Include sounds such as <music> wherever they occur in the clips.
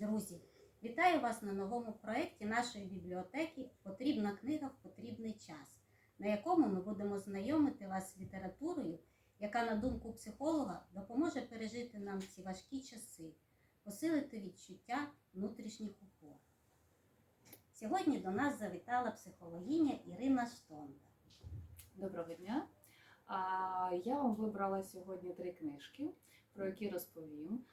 Друзі, вітаю вас на новому проєкті нашої бібліотеки Потрібна книга в потрібний час, на якому ми будемо знайомити вас з літературою, яка, на думку психолога, допоможе пережити нам ці важкі часи, посилити відчуття внутрішніх опор. Сьогодні до нас завітала психологиня Ірина Штонда. Доброго дня. Я вам вибрала сьогодні три книжки, про які розповім.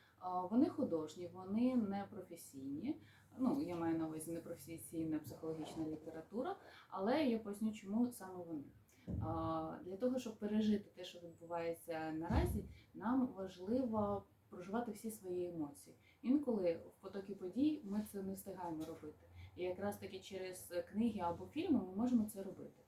Вони художні, вони не професійні. Ну, я маю на увазі не професійна психологічна література, але я поясню, чому саме вони. Для того, щоб пережити те, що відбувається наразі, нам важливо проживати всі свої емоції. Інколи в потокі подій ми це не встигаємо робити. І якраз таки через книги або фільми ми можемо це робити.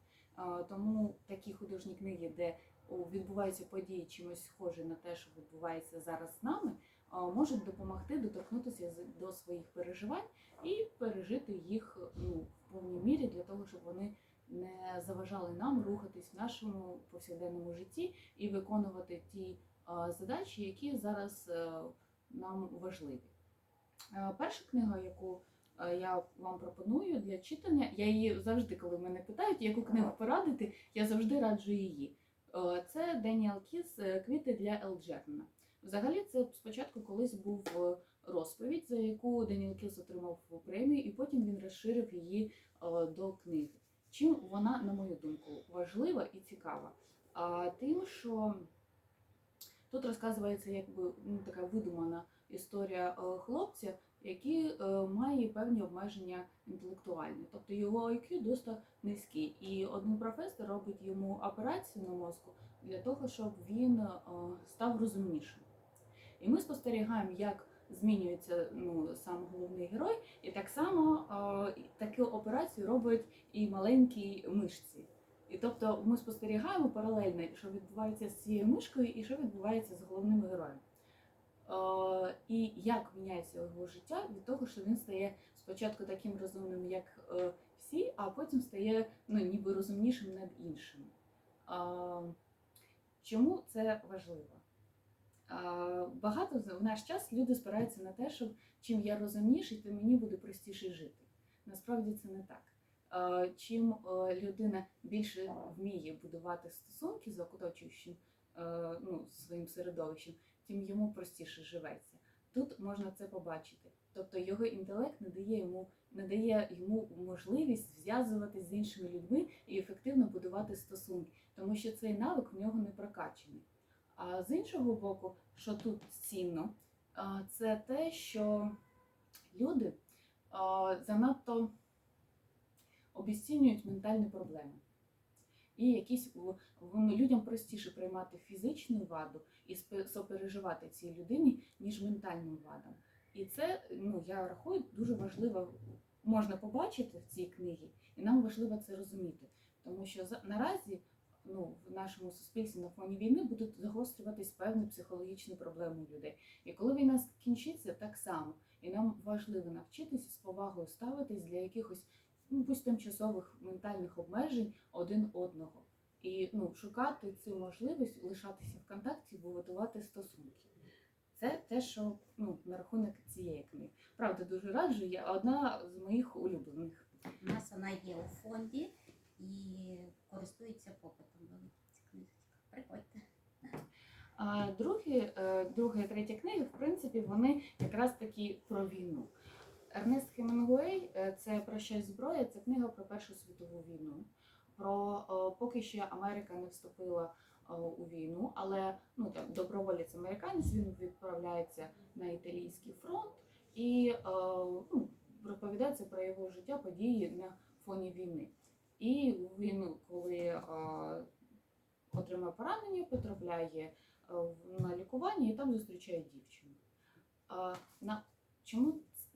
Тому такі художні книги, де відбуваються події чимось схоже на те, що відбувається зараз з нами, можуть допомогти доторкнутися до своїх переживань і пережити їх ну, в повній мірі для того, щоб вони не заважали нам рухатись в нашому повсякденному житті і виконувати ті задачі, які зараз е, нам важливі. Е, Перша книга, яку е, я вам пропоную для читання. Я її завжди, коли мене питають, яку книгу порадити, я завжди раджу її. Це Деніел Кіс Квіти для Елджерна. Взагалі, це спочатку колись був е, розповідь, за яку Деніел Кіс отримав премію, і потім він розширив її е, до книги. Чим вона, на мою думку, важлива і цікава? А тим, що тут розказується якби ну, така видумана історія е, хлопця, який має певні обмеження інтелектуальні. Тобто його IQ досить низький. І один професор робить йому операцію на мозку для того, щоб він став розумнішим. І ми спостерігаємо, як змінюється ну, сам головний герой, і так само е, таку операцію робить і маленькі мишці. І тобто ми спостерігаємо паралельно, що відбувається з цією мишкою і що відбувається з головним героєм. Е, і як міняється його життя від того, що він стає спочатку таким розумним, як е, всі, а потім стає ну, ніби розумнішим над іншими. Е, чому це важливо? Багато в наш час люди спираються на те, що чим я розумніший, тим мені буде простіше жити. Насправді це не так. Чим е, людина більше вміє будувати стосунки з оточуючим е, ну, своїм середовищем, тим йому простіше живеться. Тут можна це побачити. Тобто його інтелект не дає йому, не дає йому можливість зв'язуватися з іншими людьми і ефективно будувати стосунки, тому що цей навик в нього не прокачаний. А з іншого боку, що тут цінно, це те, що люди занадто обіцінюють ментальні проблеми. І якісь в- людям простіше приймати фізичну ваду і сопереживати цій людині, ніж ментальним вадам. І це, ну я рахую, дуже важливо можна побачити в цій книгі, і нам важливо це розуміти. Тому що наразі ну, нашому суспільстві на фоні війни будуть загострюватись певні психологічні проблеми у людей. І коли війна скінчиться, так само. І нам важливо навчитися з повагою ставитись для якихось ну, пусть тимчасових ментальних обмежень один одного. І ну, шукати цю можливість лишатися в контакті і будувати стосунки. Це те, що ну, на рахунок цієї книги. Правда, дуже раджу, я одна з моїх улюблених. У нас вона є у фонді і користується попитом. Книжечка. Приходьте. Другі, е, друга і третя книги, в принципі, вони якраз таки про війну. Ернест Хемінгуей е, це Прощай зброя, це книга про Першу світову війну. Про е, поки ще Америка не вступила у війну, але ну так доброволець американець він відправляється на італійський фронт і ну, розповідається про його життя, події на фоні війни. І він, коли отримає поранення, потрапляє е, на лікування і там зустрічає дівчину. На, чому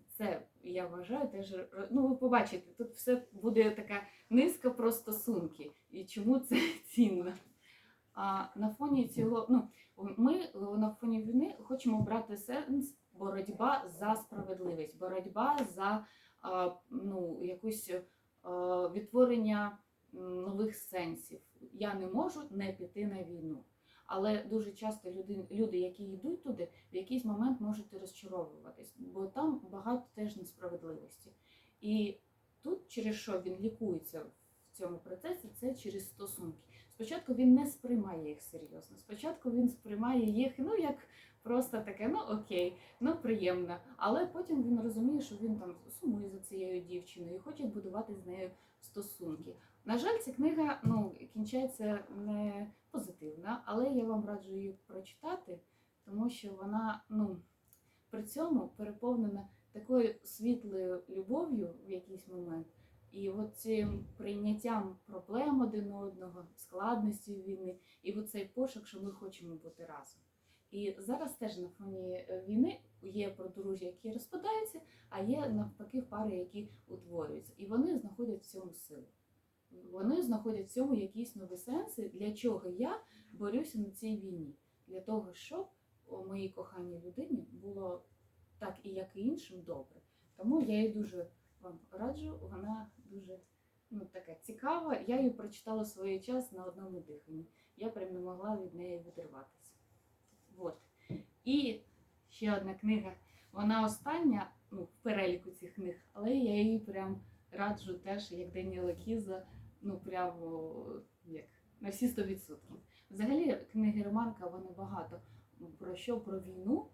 це, я вважаю, теж ну ви побачите, тут все буде така низка про стосунки і чому це <laughs> цінно. А на фоні цього, ну ми на фоні війни хочемо брати сенс боротьба за справедливість, боротьба за ну, якусь е, відтворення нових сенсів. Я не можу не піти на війну. Але дуже часто люди, люди, які йдуть туди, в якийсь момент можуть розчаровуватись, бо там багато теж несправедливості. І тут, через що він лікується в цьому процесі, це через стосунки. Спочатку він не сприймає їх серйозно. Спочатку він сприймає їх ну як просто таке, ну окей, ну приємно. Але потім він розуміє, що він там сумує за цією дівчиною і хоче будувати з нею стосунки. На жаль, ця книга ну, кінчається не позитивно, але я вам раджу її прочитати, тому що вона ну, при цьому переповнена такою світлою любов'ю в якийсь момент. І от цим прийняттям проблем один одного, складності війни, і оцей пошук, що ми хочемо бути разом. І зараз теж на фоні е, війни є подружжя, які розпадаються, а є навпаки пари, які утворюються. І вони знаходять в цьому силу. Вони знаходять в цьому якісь нові сенси, для чого я борюся на цій війні. Для того, щоб о, моїй коханій людині було так і як і іншим добре. Тому я її дуже вам раджу, вона дуже ну, така цікава. Я її прочитала свій час на одному диханні. Я прям не могла від неї відірватися. От. І ще одна книга. Вона остання ну, в переліку цих книг, але я її прям раджу теж, як Даніела Кіза, ну прямо як на всі 100%. Взагалі, книги Романка вони багато про що про війну,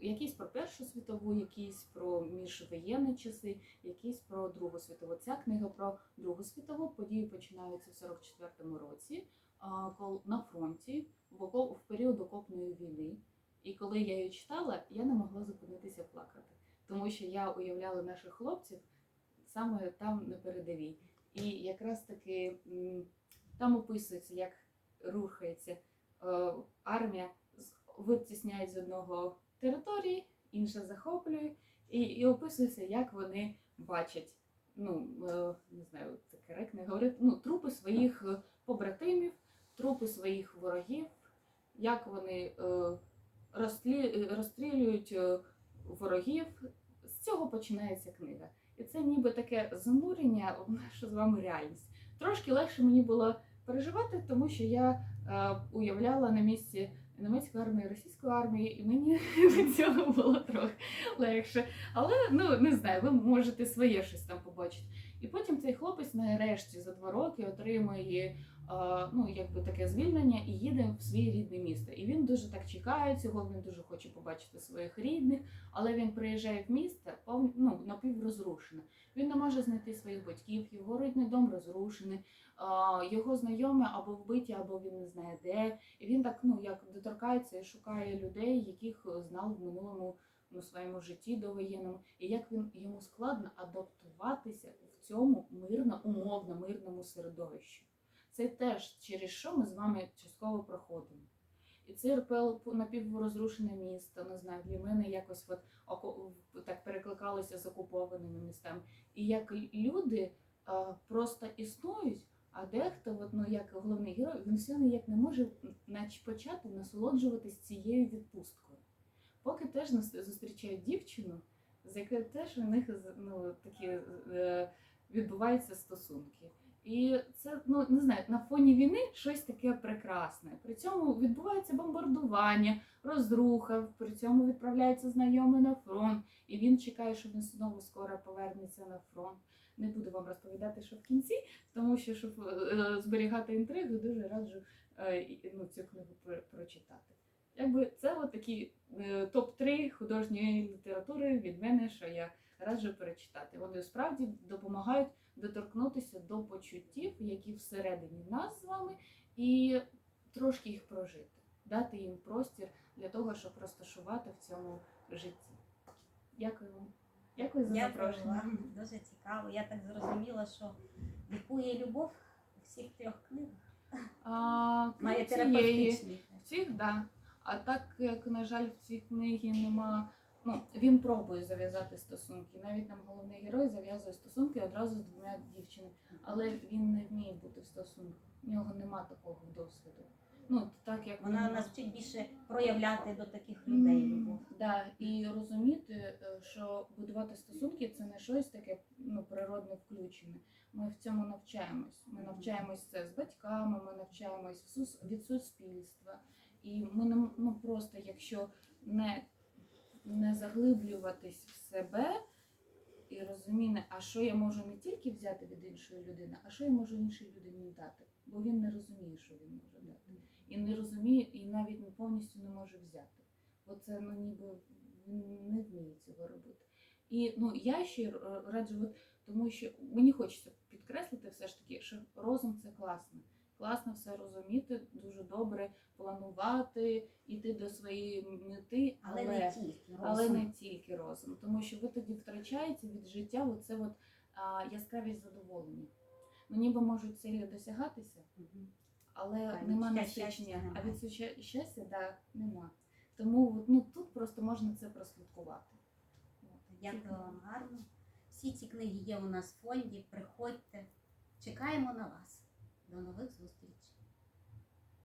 якісь про Першу світову, якісь про міжвоєнні часи, якісь про Другу світову. Ця книга про Другу світову події починаються в 44-му році на фронті в, період окопної війни. І коли я її читала, я не могла зупинитися плакати, тому що я уявляла наших хлопців саме там на передовій. І якраз таки там описується, як рухається е, армія, витісняють з одного території, інша захоплює, і, і описується, як вони бачать. Ну, е, не знаю, це коректно говорити, ну, трупи своїх е, побратимів, трупи своїх ворогів, як вони е, розстрі, розстрілюють ворогів. З цього починається книга. І це ніби таке занурення в нашу з вами реальність. Трошки легше мені було переживати, тому що я уявляла на місці німецької армії, російської армії, і мені <laughs> від цього було трохи легше. Але ну не знаю, ви можете своє щось там побачити. І потім цей хлопець нарешті за два роки отримує ну, якби таке звільнення і їде в своє рідне місто. І він дуже так чекає цього, він дуже хоче побачити своїх рідних, але він приїжджає в місто ну, напіврозрушене. Він не може знайти своїх батьків, його рідний дом розрушений, його знайомі або вбиті, або він не знає де. І він так ну як доторкається і шукає людей, яких знав в минулому ну, своєму житті довоєнному, і як він йому складно адаптуватися в цьому мирно, умовно мирному середовищі. Це теж через що ми з вами частково проходимо. І це РПЛ напіврозрушене місто, не знаю, для мене якось от так перекликалося з окупованими містами. І як люди а, просто існують, а дехто, от, ну, як головний герой, він все ніяк не може нач- почати насолоджуватись цією відпусткою. Поки теж нас зустрічають дівчину, з якою теж у них ну, такі е, відбуваються стосунки. І це ну не знаю, на фоні війни щось таке прекрасне. При цьому відбувається бомбардування, розруха, при цьому відправляється знайомий на фронт, і він чекає, що він знову скоро повернеться на фронт. Не буду вам розповідати, що в кінці, тому що щоб е, зберігати інтригу, дуже раджу е, ну, цю книгу про- прочитати. Якби це от такі е, топ-3 художньої літератури від мене, що я раджу перечитати. Вони справді допомагають доторкнутися до почуттів, які всередині нас з вами, і трошки їх прожити, дати їм простір для того, щоб розташувати в цьому житті. Дякую вам. Дякую за запрошення. Дуже цікаво. Я так зрозуміла, що лікує любов у всіх трьох книгах. А, Має цієї, терапевтичний. в цих, да. А так як, на жаль, в цій книгі нема. Ну, він пробує зав'язати стосунки. Навіть нам головний герой зав'язує стосунки одразу з двома дівчинами. Але він не вміє бути в стосунках. В нього нема такого досвіду. Ну, так як Вона нас вчить більше проявляти до таких людей любов. Да, і розуміти, е, що будувати стосунки це не щось таке ну, природне включене. Ми в цьому навчаємось. Ми навчаємось це з батьками, ми навчаємось від суспільства. І ми не ну просто, якщо не, не заглиблюватись в себе і розуміння, а що я можу не тільки взяти від іншої людини, а що я можу іншій людині дати, бо він не розуміє, що він може дати. І не розуміє, і навіть не повністю не може взяти. Бо це ну ніби він не вміє цього робити. І ну я ще раджу, тому що мені хочеться підкреслити все ж таки, що розум це класно. Класно все розуміти, дуже добре планувати, йти до своєї мети, Але, але, не тільки але розум. не тільки розум, тому що ви тоді втрачаєте від життя оце от, а, яскравість задоволення. Ну ніби можуть цілі досягатися, Мгм. але нема насичення, а від щастя да, нема. Тому ну, тут просто можна це прослідкувати. Дякую вам гарно. Всі ці книги є у нас в фонді. Приходьте. Чекаємо на вас. До нових зустрічей!